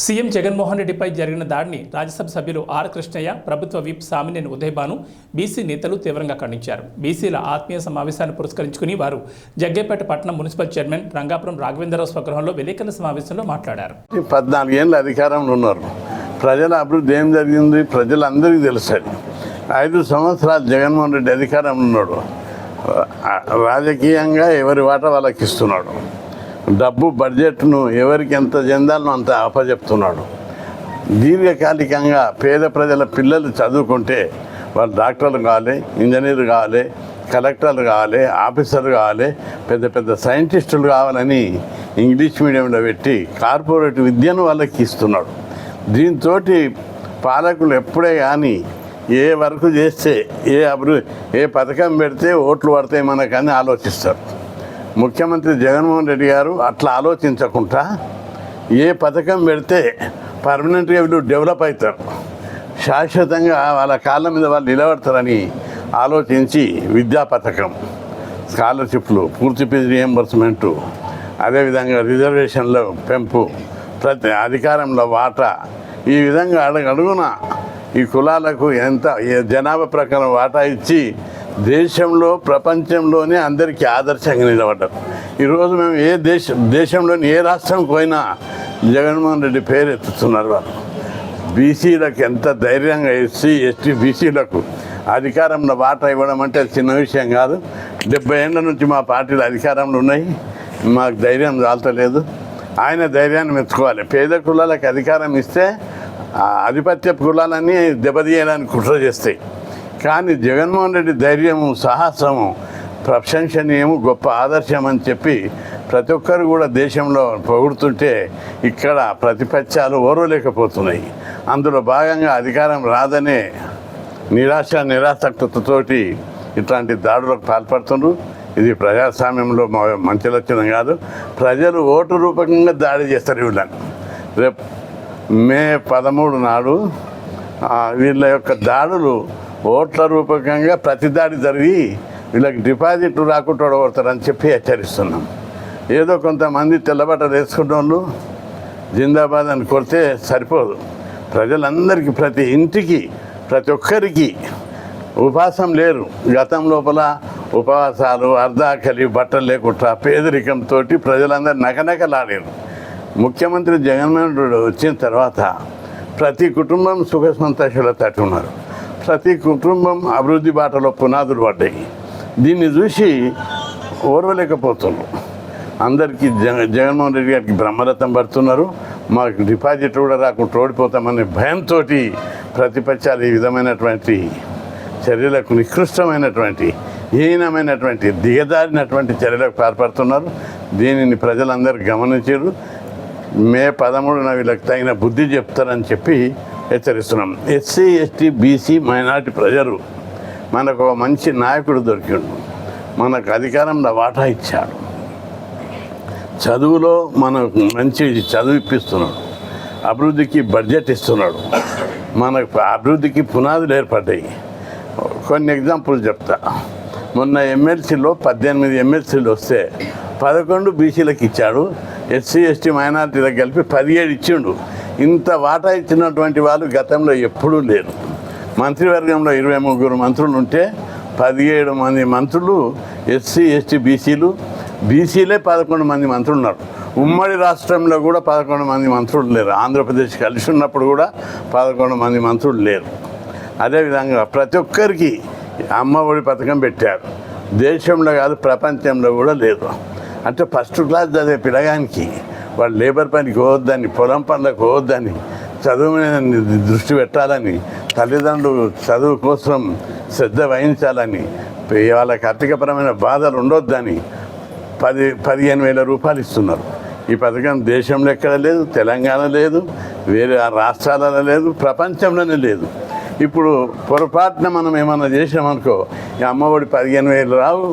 CM Jaganmohan రెడ్డిపై జరిగిన దాడిని రాజ్యసభ సభ్యులు ఆర్ కృష్ణయ్య ప్రభుత్వ విప్ సామినేని ఉదయభాను బీసీ నేతలు తీవ్రంగా ఖండించారు. బీసీల ఆత్మీయ సమావేశాన్ని పురస్కరించుకుని వారు జగ్గేపేట పట్టణం మున్సిపల్ చైర్మన్ రంగాపురం రాఘవేంద్రరావు స్వగృహంలో విలేకరుల సమావేశంలో మాట్లాడారు. పద్నాలుగు పద్నాలుగేళ్ళు అధికారంలో ఉన్నారు. ప్రజల అభివృద్ధి ఏం జరిగింది? ప్రజలందరికీ తెలుసు ఐదు సంవత్సరాలు జగన్మోహన్ రెడ్డి అధికారంలో ఉన్నాడు. రాజకీయంగా ఎవరి వాట వాళ్ళకి ఇస్తున్నాడు. డబ్బు బడ్జెట్ను ఎవరికి ఎంత చెందాలో అంత అప్పచెప్తున్నాడు దీర్ఘకాలికంగా పేద ప్రజల పిల్లలు చదువుకుంటే వాళ్ళు డాక్టర్లు కావాలి ఇంజనీర్లు కావాలి కలెక్టర్లు కావాలి ఆఫీసర్లు కావాలి పెద్ద పెద్ద సైంటిస్టులు కావాలని ఇంగ్లీష్ మీడియంలో పెట్టి కార్పొరేట్ విద్యను వాళ్ళకి ఇస్తున్నాడు. దీంతో పాలకులు ఎప్పుడే కానీ ఏ వరకు చేస్తే ఏ అభివృద్ధి ఏ పథకం పెడితే ఓట్లు పడతాయి మనకని ఆలోచిస్తారు. ముఖ్యమంత్రి జగన్మోహన్ రెడ్డి గారు అట్లా ఆలోచించకుండా ఏ పథకం పెడితే పర్మనెంట్గా వీళ్ళు డెవలప్ అవుతారు. శాశ్వతంగా వాళ్ళ కాళ్ళ మీద వాళ్ళు నిలబడతారని ఆలోచించి విద్యా పథకం స్కాలర్షిప్లు పూర్తి ఫీజు రియంబర్స్మెంటు అదేవిధంగా రిజర్వేషన్ల పెంపు ప్రతి అధికారంలో వాటా ఈ విధంగా అడగడుగున ఈ కులాలకు ఎంత జనాభా ప్రకారం వాటా ఇచ్చి దేశంలో ప్రపంచంలోనే అందరికీ ఆదర్శంగా నిలబడ్డారు. ఈరోజు మేము ఏ దేశ దేశంలోని ఏ రాష్ట్రం పోయినా జగన్మోహన్ రెడ్డి పేరు ఎత్తుతున్నారు వాళ్ళు. బీసీలకు ఎంత ధైర్యంగా ఎస్సీ ఎస్టీ బీసీలకు అధికారంలో వాటా ఇవ్వడం అంటే అది చిన్న విషయం కాదు. డెబ్బై ఏళ్ళ నుంచి మా పార్టీలు అధికారంలో ఉన్నాయి. మాకు ధైర్యం చాలతలేదు ఆయన ధైర్యాన్ని మెచ్చుకోవాలి. పేద కులాలకు అధికారం ఇస్తే ఆధిపత్య కులాలన్నీ దెబ్బతీయడానికి కుట్ర చేస్తాయి. కానీ జగన్మోహన్ రెడ్డి ధైర్యము సాహసము ప్రశంసనీయము గొప్ప ఆదర్శం అని చెప్పి ప్రతి ఒక్కరు కూడా దేశంలో పొగుడుతుంటే ఇక్కడ ప్రతిపక్షాలు ఓర్వలేకపోతున్నాయి. అందులో భాగంగా అధికారం రాదనే నిరాశ నిరాసక్తతతోటి ఇట్లాంటి దాడులకు పాల్పడుతున్నారు ఇది ప్రజాస్వామ్యంలో మంచి లక్షణం కాదు. ప్రజలు ఓటు రూపకంగా దాడి చేస్తారు వీళ్ళని. రేపు మే పదమూడు నాడు వీళ్ళ యొక్క దాడులు ఓట్ల రూపకంగా ప్రతి దాడి జరిగి వీళ్ళకి డిపాజిట్లు రాకుండా ఓడగొడతారని చెప్పి హెచ్చరిస్తున్నాం. ఏదో కొంతమంది తెల్లబట్టలు వేసుకున్న వాళ్ళు జిందాబాద్ అని కొడితే సరిపోదు. ప్రజలందరికీ ప్రతి ఇంటికి ప్రతి ఒక్కరికి ఉపవాసం లేరు. గతం లోపల ఉపవాసాలు అర్ధాకలి బట్టలు లేకుండా పేదరికంతో ప్రజలందరూ నకనకలాడారు. ముఖ్యమంత్రి జగన్మోహన్ రెడ్డి వచ్చిన తర్వాత ప్రతి కుటుంబం సుఖ సంతోషాలతో ఉన్నారు. ప్రతి కుటుంబం అభివృద్ధి బాటలో పునాదులు పడ్డాయి. దీన్ని చూసి ఓర్వలేకపోతున్నారు. అందరికీ జగ జగన్మోహన్ రెడ్డి గారికి బ్రహ్మరథం పడుతున్నారు. మాకు డిపాజిట్ కూడా రాకుండా ఓడిపోతామనే భయంతో ప్రతిపక్షాలు ఈ విధమైనటువంటి చర్యలకు నికృష్టమైనటువంటి హీనమైనటువంటి దిగజారినటువంటి చర్యలకు పాల్పడుతున్నారు. దీనిని ప్రజలందరూ గమనించారు. మే పదమూడున వీళ్ళకి తగిన బుద్ధి చెప్తారని చెప్పి హెచ్చరిస్తున్నాం. ఎస్సీ ఎస్టీ బీసీ మైనార్టీ ప్రజలు మనకు ఒక మంచి నాయకుడు దొరికిండు. మనకు అధికారంలో వాటా ఇచ్చాడు. చదువులో మనకు మంచి చదువు ఇప్పిస్తున్నాడు. అభివృద్ధికి బడ్జెట్ ఇస్తున్నాడు. మనకు అభివృద్ధికి పునాదులు ఏర్పడ్డాయి. కొన్ని ఎగ్జాంపుల్ చెప్తా. మొన్న ఎమ్మెల్సీలో పద్దెనిమిది ఎమ్మెల్సీలు వస్తే పదకొండు బీసీలకు ఇచ్చాడు. ఎస్సీ ఎస్టీ మైనార్టీలకు కలిపి పదిహేడు ఇచ్చిండు. ఇంత వాటా ఇచ్చినటువంటి వాళ్ళు గతంలో ఎప్పుడూ లేరు. మంత్రివర్గంలో ఇరవై ముగ్గురు మంత్రులు ఉంటే పదిహేడు మంది మంత్రులు ఎస్సీ ఎస్టీ బీసీలు బీసీలే పదకొండు మంది మంత్రులు ఉన్నారు. ఉమ్మడి రాష్ట్రంలో కూడా పదకొండు మంది మంత్రులు లేరు. ఆంధ్రప్రదేశ్ కలిసి ఉన్నప్పుడు కూడా పదకొండు మంది మంత్రులు లేరు. అదేవిధంగా ప్రతి ఒక్కరికి అమ్మ ఒడి పథకం పెట్టారు. దేశంలో కాదు ప్రపంచంలో కూడా లేదు. అంటే ఫస్ట్ క్లాస్ చదివే పిల్లగానికి వాడు లేబర్ పనికి పోవద్దని పొలం పనులకు పోవద్దని చదువు మీద దృష్టి పెట్టాలని తల్లిదండ్రులు చదువు కోసం శ్రద్ధ వహించాలని వాళ్ళకి ఆర్థికపరమైన బాధలు ఉండొద్దని పది పదిహేను వేల రూపాయలు ఇస్తున్నారు. ఈ పథకం దేశంలో ఎక్కడ లేదు తెలంగాణ లేదు వేరే ఆ రాష్ట్రాలలో లేదు ప్రపంచంలోనే లేదు. ఇప్పుడు పొరపాటున మనం ఏమన్నా చేసామనుకో ఈ అమ్మఒడి పదిహేను వేలు రావు